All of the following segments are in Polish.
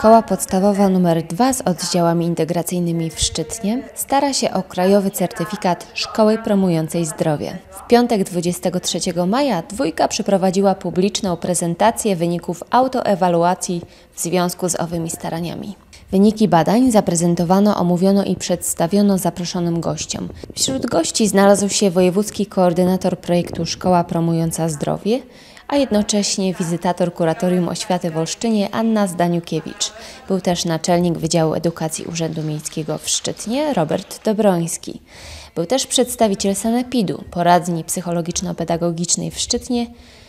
Szkoła podstawowa nr 2 z oddziałami integracyjnymi w Szczytnie stara się o krajowy certyfikat Szkoły Promującej Zdrowie. W piątek 23 maja dwójka przeprowadziła publiczną prezentację wyników autoewaluacji w związku z owymi staraniami. Wyniki badań zaprezentowano, omówiono i przedstawiono zaproszonym gościom. Wśród gości znalazł się wojewódzki koordynator projektu Szkoła Promująca Zdrowie, a jednocześnie wizytator Kuratorium Oświaty w Olsztynie Anna Zdaniukiewicz. Był też naczelnik Wydziału Edukacji Urzędu Miejskiego w Szczytnie Robert Dobroński. Był też przedstawiciel Sanepidu, poradni psychologiczno-pedagogicznej w Szczytnie,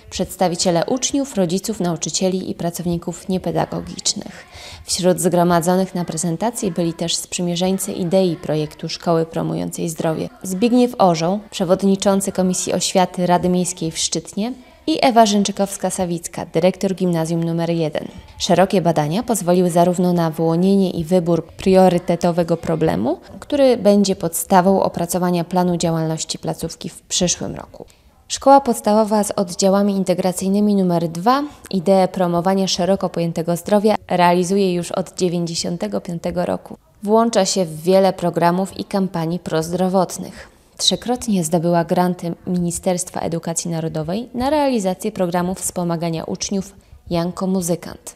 przedstawiciele uczniów, rodziców, nauczycieli i pracowników niepedagogicznych. Wśród zgromadzonych na prezentacji byli też sprzymierzeńcy idei projektu Szkoły Promującej Zdrowie. Zbigniew Orzeł, przewodniczący Komisji Oświaty Rady Miejskiej w Szczytnie, i Ewa Rzęczykowska-Sawicka, dyrektor gimnazjum nr 1. Szerokie badania pozwoliły zarówno na wyłonienie i wybór priorytetowego problemu, który będzie podstawą opracowania planu działalności placówki w przyszłym roku. Szkoła podstawowa z oddziałami integracyjnymi nr 2 ideę promowania szeroko pojętego zdrowia realizuje już od 1995 roku. Włącza się w wiele programów i kampanii prozdrowotnych. Trzykrotnie zdobyła granty Ministerstwa Edukacji Narodowej na realizację programów wspomagania uczniów Janko Muzykant.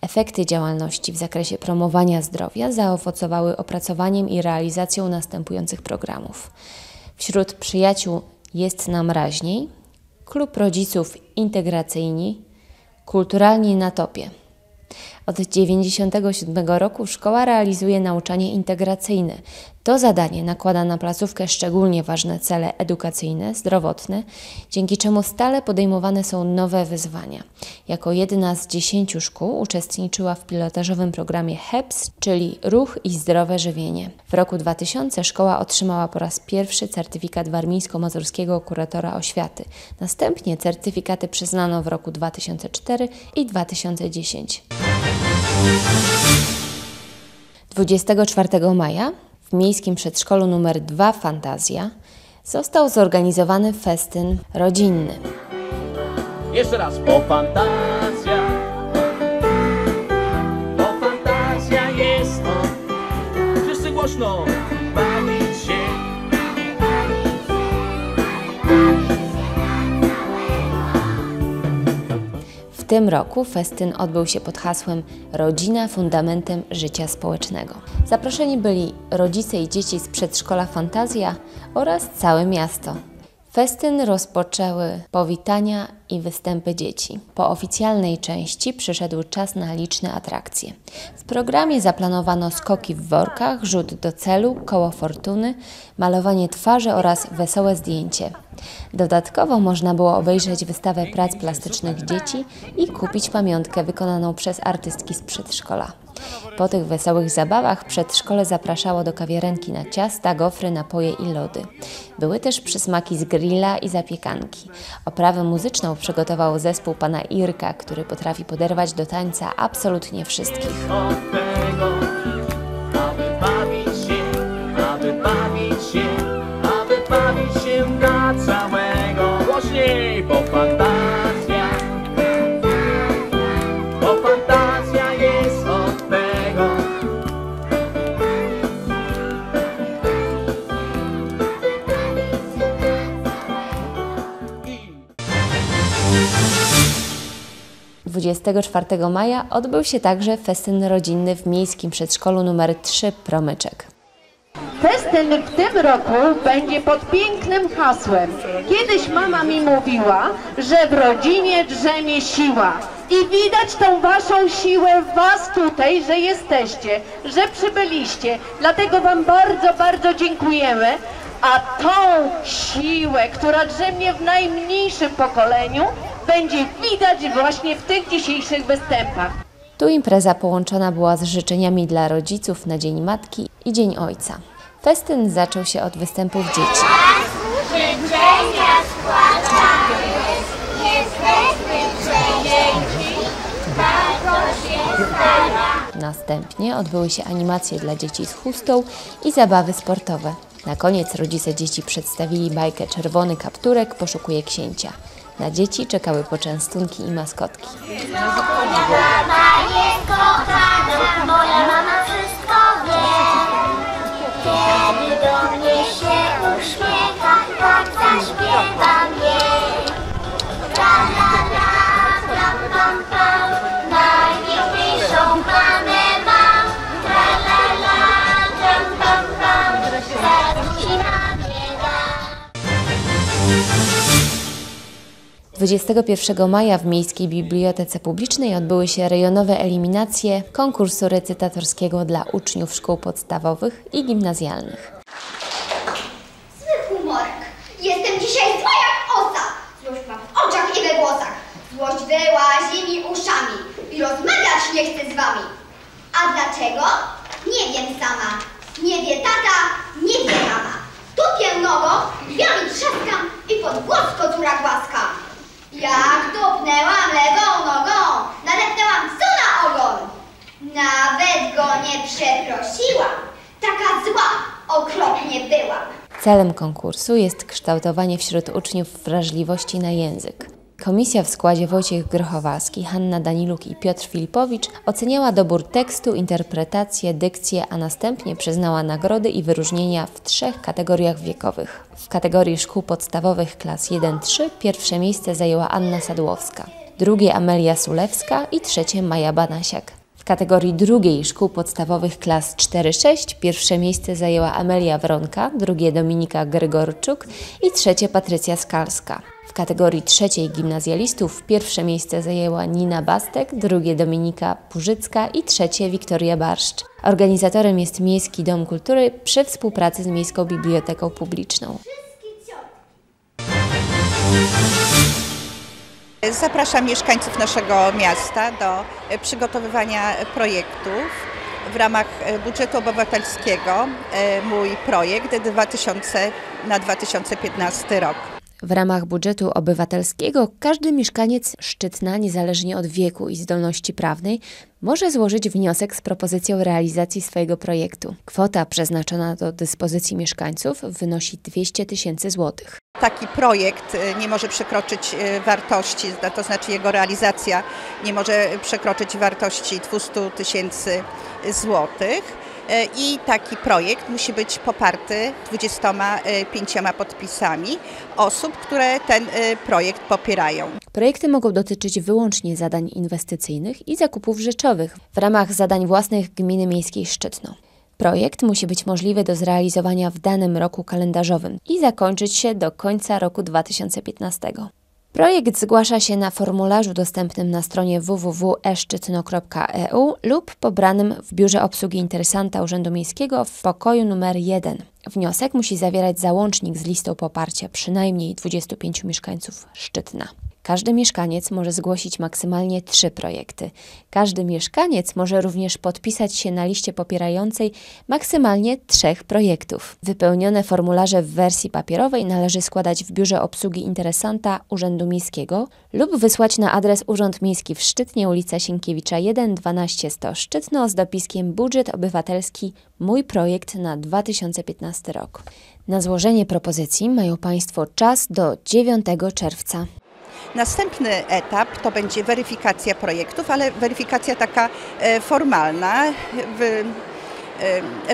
Efekty działalności w zakresie promowania zdrowia zaowocowały opracowaniem i realizacją następujących programów. Wśród przyjaciół Jest nam raźniej, Klub Rodziców Integracyjni, Kulturalni na topie. Od 1997 roku szkoła realizuje nauczanie integracyjne. To zadanie nakłada na placówkę szczególnie ważne cele edukacyjne, zdrowotne, dzięki czemu stale podejmowane są nowe wyzwania. Jako jedna z dziesięciu szkół uczestniczyła w pilotażowym programie HEPS, czyli Ruch i Zdrowe Żywienie. W roku 2000 szkoła otrzymała po raz pierwszy certyfikat warmińsko-mazurskiego kuratora oświaty. Następnie certyfikaty przyznano w roku 2004 i 2010. 24 maja w miejskim przedszkolu nr 2 Fantazja został zorganizowany festyn rodzinny. Jeszcze raz, bo fantazja, bo fantazja jest to. Wszyscy głośno, tym roku festyn odbył się pod hasłem Rodzina fundamentem życia społecznego. Zaproszeni byli rodzice i dzieci z przedszkola Fantazja oraz całe miasto. Festyn rozpoczęły powitania i występy dzieci. Po oficjalnej części przyszedł czas na liczne atrakcje. W programie zaplanowano skoki w workach, rzut do celu, koło fortuny, malowanie twarzy oraz wesołe zdjęcie. Dodatkowo można było obejrzeć wystawę prac plastycznych dzieci i kupić pamiątkę wykonaną przez artystki z przedszkola. Po tych wesołych zabawach przedszkole zapraszało do kawiarenki na ciasta, gofry, napoje i lody. Były też przysmaki z grilla i zapiekanki. Oprawę muzyczną przygotował zespół pana Irka, który potrafi poderwać do tańca absolutnie wszystkich. 24 maja odbył się także festyn rodzinny w miejskim przedszkolu nr 3 Promyczek. Festyn w tym roku będzie pod pięknym hasłem. Kiedyś mama mi mówiła, że w rodzinie drzemie siła. I widać tą waszą siłę w was tutaj, że jesteście, że przybyliście. Dlatego wam bardzo, bardzo dziękujemy. A tą siłę, która drzemie w najmniejszym pokoleniu, będzie widać właśnie w tych dzisiejszych występach. Tu impreza połączona była z życzeniami dla rodziców na Dzień Matki i Dzień Ojca. Festyn zaczął się od występów dzieci. życzenia. Jesteśmy się staramy. Następnie odbyły się animacje dla dzieci z chustą i zabawy sportowe. Na koniec rodzice dzieci przedstawili bajkę Czerwony kapturek poszukuje księcia. Na dzieci czekały poczęstunki i maskotki. Mama jest kochana. Moja mama wszystko wie. Kiedy do mnie się uśmiecha, tak zaśpiewam jej. 21 maja w Miejskiej Bibliotece Publicznej odbyły się rejonowe eliminacje konkursu recytatorskiego dla uczniów szkół podstawowych i gimnazjalnych. Zły humorek. Jestem dzisiaj zła jak osa. Złość ma w oczach i we włosach. Złość wyłazi mi uszami i rozmawiać nie chcę z wami. A dlaczego? Nie wiem sama. Nie wie tata, nie wie mama. Tupię nogą, drzwiami trzaskam i pod głos kocura głaskam. Jak dupnęłam lewą nogą, nadepnęłam psu na ogon. Nawet go nie przeprosiłam. Taka zła okropnie byłam. Celem konkursu jest kształtowanie wśród uczniów wrażliwości na język. Komisja w składzie Wojciech Grochowalski, Hanna Daniluk i Piotr Filipowicz oceniała dobór tekstu, interpretację, dykcję, a następnie przyznała nagrody i wyróżnienia w trzech kategoriach wiekowych. W kategorii szkół podstawowych klas 1-3 pierwsze miejsce zajęła Anna Sadłowska, drugie Amelia Sulewska i trzecie Maja Banasiak. Kategorii drugiej szkół podstawowych klas 4-6 pierwsze miejsce zajęła Amelia Wronka, drugie Dominika Grygorczuk i trzecie Patrycja Skalska. W kategorii trzeciej gimnazjalistów pierwsze miejsce zajęła Nina Bastek, drugie Dominika Purzycka i trzecie Wiktoria Barszcz. Organizatorem jest Miejski Dom Kultury przy współpracy z Miejską Biblioteką Publiczną. Zapraszam mieszkańców naszego miasta do przygotowywania projektów w ramach e, budżetu obywatelskiego e, Mój projekt 2000 na 2015 rok. W ramach budżetu obywatelskiego każdy mieszkaniec Szczytna, niezależnie od wieku i zdolności prawnej, może złożyć wniosek z propozycją realizacji swojego projektu. Kwota przeznaczona do dyspozycji mieszkańców wynosi 200 tysięcy złotych. Taki projekt e, nie może przekroczyć e, wartości, to znaczy jego realizacja nie może przekroczyć wartości 200 tysięcy złotych. E, I taki projekt musi być poparty 25 podpisami osób, które ten projekt popierają. Projekty mogą dotyczyć wyłącznie zadań inwestycyjnych i zakupów rzeczowych w ramach zadań własnych Gminy Miejskiej Szczytno. Projekt musi być możliwy do zrealizowania w danym roku kalendarzowym i zakończyć się do końca roku 2015. Projekt zgłasza się na formularzu dostępnym na stronie www.eszczytno.eu lub pobranym w Biurze Obsługi Interesanta Urzędu Miejskiego w pokoju numer 1. Wniosek musi zawierać załącznik z listą poparcia przynajmniej 25 mieszkańców Szczytna. Każdy mieszkaniec może zgłosić maksymalnie trzy projekty. Każdy mieszkaniec może również podpisać się na liście popierającej maksymalnie trzech projektów. Wypełnione formularze w wersji papierowej należy składać w biurze obsługi interesanta Urzędu Miejskiego lub wysłać na adres Urząd Miejski w Szczytnie, ulica Sienkiewicza 1, 12 100 Szczytno z dopiskiem Budżet Obywatelski Mój projekt na 2015 rok. Na złożenie propozycji mają Państwo czas do 9 czerwca. Następny etap to będzie weryfikacja projektów, ale weryfikacja taka e, formalna. W e,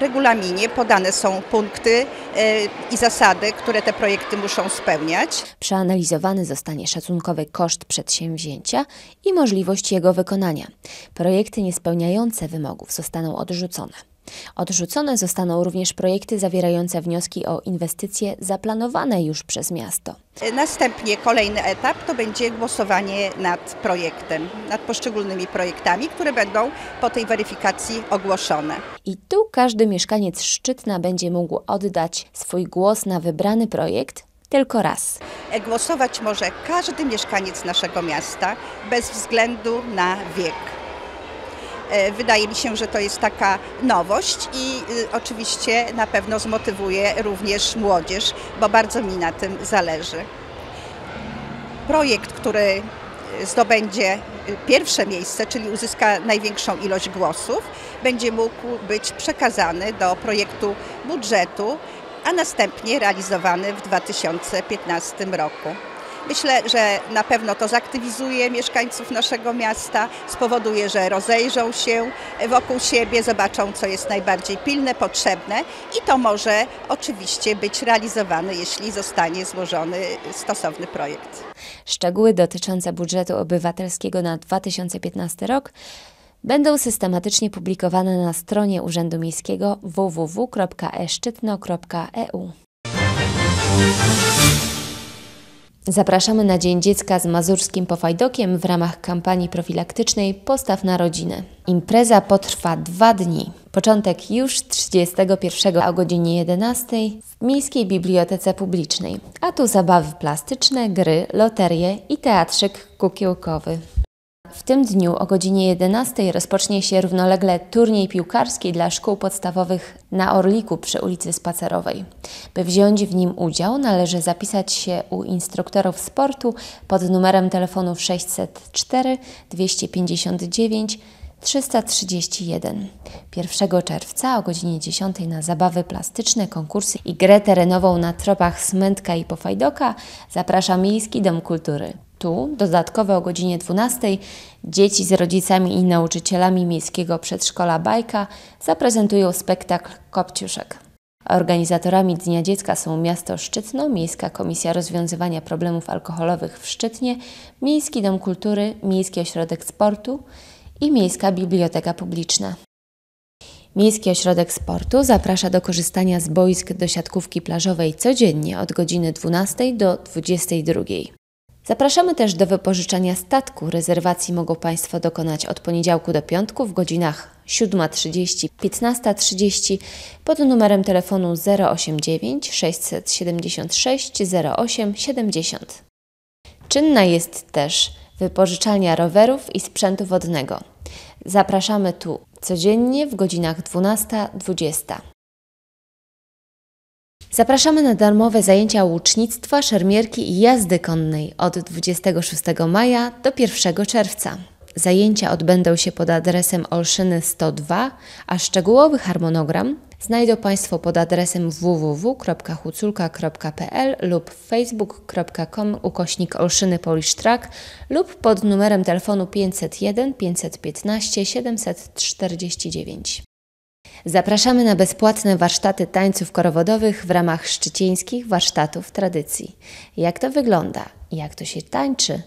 regulaminie podane są punkty e, i zasady, które te projekty muszą spełniać. Przeanalizowany zostanie szacunkowy koszt przedsięwzięcia i możliwość jego wykonania. Projekty niespełniające wymogów zostaną odrzucone. Odrzucone zostaną również projekty zawierające wnioski o inwestycje zaplanowane już przez miasto. Następnie kolejny etap to będzie głosowanie nad projektem, nad poszczególnymi projektami, które będą po tej weryfikacji ogłoszone. I tu każdy mieszkaniec Szczytna będzie mógł oddać swój głos na wybrany projekt tylko raz. Głosować może każdy mieszkaniec naszego miasta bez względu na wiek. E, Wydaje mi się, że to jest taka nowość i y, oczywiście na pewno zmotywuje również młodzież, bo bardzo mi na tym zależy. Projekt, który zdobędzie y, pierwsze miejsce, czyli uzyska największą ilość głosów, będzie mógł być przekazany do projektu budżetu, a następnie realizowany w 2015 roku. Myślę, że na pewno to zaktywizuje mieszkańców naszego miasta, spowoduje, że rozejrzą się wokół siebie, zobaczą, co jest najbardziej pilne, potrzebne i to może oczywiście być realizowane, jeśli zostanie złożony stosowny projekt. Szczegóły dotyczące budżetu obywatelskiego na 2015 rok będą systematycznie publikowane na stronie Urzędu Miejskiego www.eszczytno.eu. Zapraszamy na Dzień Dziecka z Mazurskim Pofajdokiem w ramach kampanii profilaktycznej Postaw na rodzinę. Impreza potrwa dwa dni. Początek już 31 o godzinie 11 w Miejskiej Bibliotece Publicznej, a tu zabawy plastyczne, gry, loterie i teatrzyk kukiełkowy. W tym dniu o godzinie 11 rozpocznie się równolegle turniej piłkarski dla szkół podstawowych na Orliku przy ulicy Spacerowej. By wziąć w nim udział, należy zapisać się u instruktorów sportu pod numerem telefonu 604 259 331. 1 czerwca o godzinie 10 na zabawy plastyczne, konkursy i grę terenową na tropach Smętka i Pofajdoka zaprasza Miejski Dom Kultury. Tu, o godzinie 12, dzieci z rodzicami i nauczycielami Miejskiego Przedszkola Bajka zaprezentują spektakl Kopciuszek. Organizatorami Dnia Dziecka są miasto Szczytno, Miejska Komisja Rozwiązywania Problemów Alkoholowych w Szczytnie, Miejski Dom Kultury, Miejski Ośrodek Sportu i Miejska Biblioteka Publiczna. Miejski Ośrodek Sportu zaprasza do korzystania z boisk do siatkówki plażowej codziennie od godziny 12 do 22. Zapraszamy też do wypożyczenia statku. Rezerwacji mogą Państwo dokonać od poniedziałku do piątku w godzinach 7.30, 15.30 pod numerem telefonu 089 676 0870. Czynna jest też wypożyczalnia rowerów i sprzętu wodnego. Zapraszamy tu codziennie w godzinach 12-20. Zapraszamy na darmowe zajęcia łucznictwa, szermierki i jazdy konnej od 26 maja do 1 czerwca. Zajęcia odbędą się pod adresem Olszyny 102, a szczegółowy harmonogram znajdą Państwo pod adresem www.huculka.pl lub facebook.com ukośnik Olszyny Polish Track lub pod numerem telefonu 501 515 749. Zapraszamy na bezpłatne warsztaty tańców korowodowych w ramach szczycieńskich warsztatów tradycji. Jak to wygląda? Jak to się tańczy?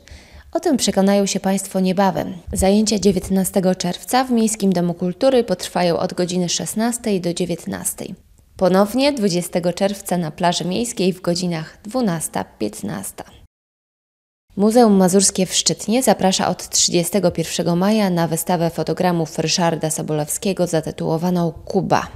O tym przekonają się Państwo niebawem. Zajęcia 19 czerwca w Miejskim Domu Kultury potrwają od godziny 16 do 19. Ponownie 20 czerwca na plaży miejskiej w godzinach 12-15. Muzeum Mazurskie w Szczytnie zaprasza od 31 maja na wystawę fotogramów Ryszarda Sobolewskiego zatytułowaną Kuba.